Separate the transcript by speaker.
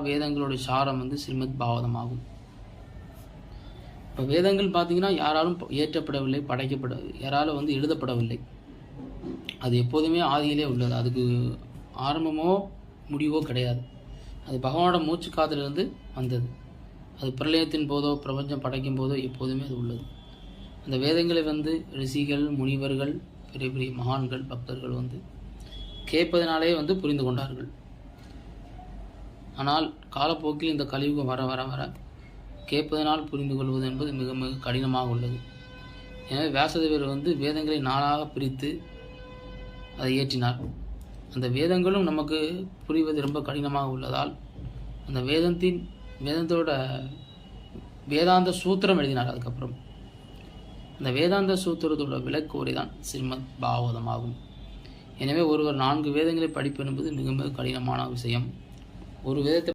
Speaker 1: வேதங்களுடைய சாரம் வந்து ஸ்ரீமத் பாகவதமாகும். இப்போ வேதங்கள் பார்த்தீங்கன்னா யாராலும் ஏற்றப்படவில்லை படைக்கப்பட யாராலும் வந்து எழுதப்படவில்லை. அது எப்போதுமே ஆதியிலே உள்ளது. அதுக்கு ஆரம்பமோ முடிவோ கிடையாது. அது பகவானோட மூச்சு காத்திலிருந்து வந்தது. அது பிரளயத்தின் போதோ பிரபஞ்சம் படைக்கும் போதோ எப்போதுமே அது உள்ளது. அந்த வேதங்களை வந்து ரிஷிகள் முனிவர்கள் பெரிய பெரிய மகான்கள் பக்தர்கள் வந்து கேட்பதனாலே வந்து புரிந்து கொண்டார்கள். ஆனால் காலப்போக்கில் இந்த கலியுகம் வர வர வர கேட்பதனால் புரிந்து கொள்வது என்பது மிக மிக கடினமாக உள்ளது. எனவே வியாசதேவர் வந்து வேதங்களை நாளாக பிரித்து அதை இயற்றினார். அந்த வேதங்களும் நமக்கு புரிவது ரொம்ப கடினமாக உள்ளதால் அந்த வேதத்தின் வேதத்தோட வேதாந்த சூத்திரம் எழுதினார் அதுக்கப்புறம். அந்த வேதாந்த சூத்திரத்தோட விளக்குரை தான் ஸ்ரீமத் பாகவதமாகும் எனவே ஒருவர் நான்கு வேதங்களை படிப்பு என்பது மிக மிக கடினமான விஷயம். ஒரு விதத்தை